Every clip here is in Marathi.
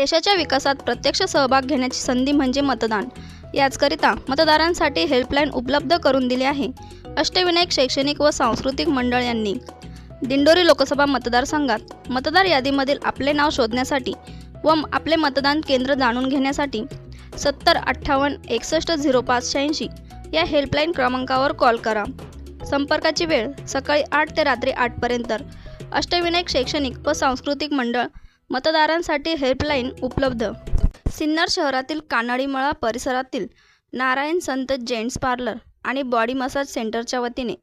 देशाच्या विकासात प्रत्यक्ष सहभाग घेण्याची संधी म्हणजे मतदान. याचकरिता मतदारांसाठी हेल्पलाईन उपलब्ध करून दिली आहे. अष्टविनायक शैक्षणिक व सांस्कृतिक मंडळ यांनी. दिंडोरी लोकसभा मतदारसंघात मतदार यादीमधील आपले नाव शोधण्यासाठी व आपले मतदान केंद्र जाणून घेण्यासाठी सत्तर अठ्ठावन्न एकसष्ट झिरो पाच शहाऐंशी या हेल्पलाईन क्रमांकावर कॉल करा. संपर्काची वेळ सकाळी आठ ते रात्री आठपर्यंत. अष्टविनायक शैक्षणिक व सांस्कृतिक मंडळ मतदारांसाठी हेल्पलाईन उपलब्ध. सिन्नर शहरातील कानडीमळा परिसरातील नारायण संत जेंट्स पार्लर आणि बॉडी मसाज सेंटरच्या वतीने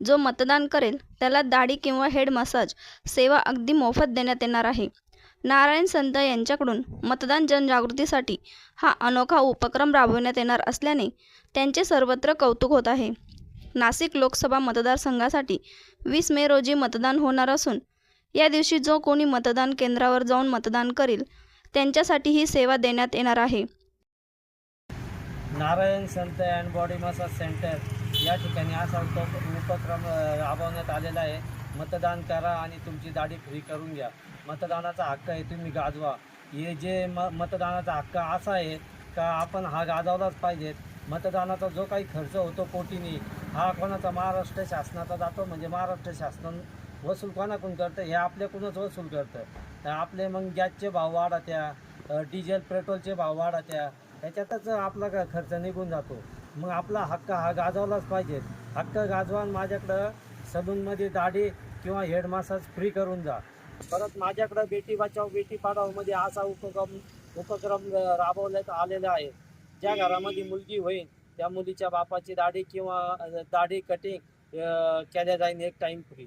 जो मतदान करेल त्याला दाढी किंवा हेड मसाज सेवा अगदी मोफत देण्यात येणार आहे. नारायण संत यांच्याकडून मतदान जनजागृतीसाठी हा अनोखा उपक्रम राबविण्यात येणार असल्याने त्यांचे सर्वत्र कौतुक होत आहे. नाशिक लोकसभा मतदारसंघासाठी वीस मे रोजी मतदान होणार असून या दिवशी जो कोणी मतदान केंद्रावर जाऊन मतदान करील त्यांच्यासाठी ही सेवा देण्यात येणार आहे. नारायण संत अँड बॉडी मसाज सेंटर या ठिकाणी असा उप उपक्रम राबवण्यात आलेला आहे. मतदान करा आणि तुमची दाढी फ्री करून घ्या. मतदानाचा हक्क आहे तुम्ही गाजवा. हे जे म मतदानाचा हक्क असा आहे का आपण हा गाजवलाच पाहिजेत मतदानाचा जो काही खर्च होतो पोटीने हा कोणाचा महाराष्ट्र शासनाचा जातो? म्हणजे महाराष्ट्र शासन वसूल कोणाकडून करतं? हे आपल्याकडूनच वसूल करतं. तर आपले मग गॅसचे भाव वाढत्या डिझेल पेट्रोलचे भाव वाढत्या त्याच्यातच आपला का खर्च निघून जातो. मग आपला हक्क हा गाजवलाच पाहिजे. हक्क गाजवान माझ्याकडं सलूनमध्ये दाढी किंवा हेड मसाज फ्री करून जा. परत माझ्याकडं बेटी बचाव बेटी पाडावमध्ये असा उपक्रम उपक्रम राबवण्यात आलेला आहे. ज्या घरामध्ये मुलगी होईल त्या मुलीच्या बापाची दाढी किंवा दाढी कटिंग केल्या जाईल एक टाईम फ्री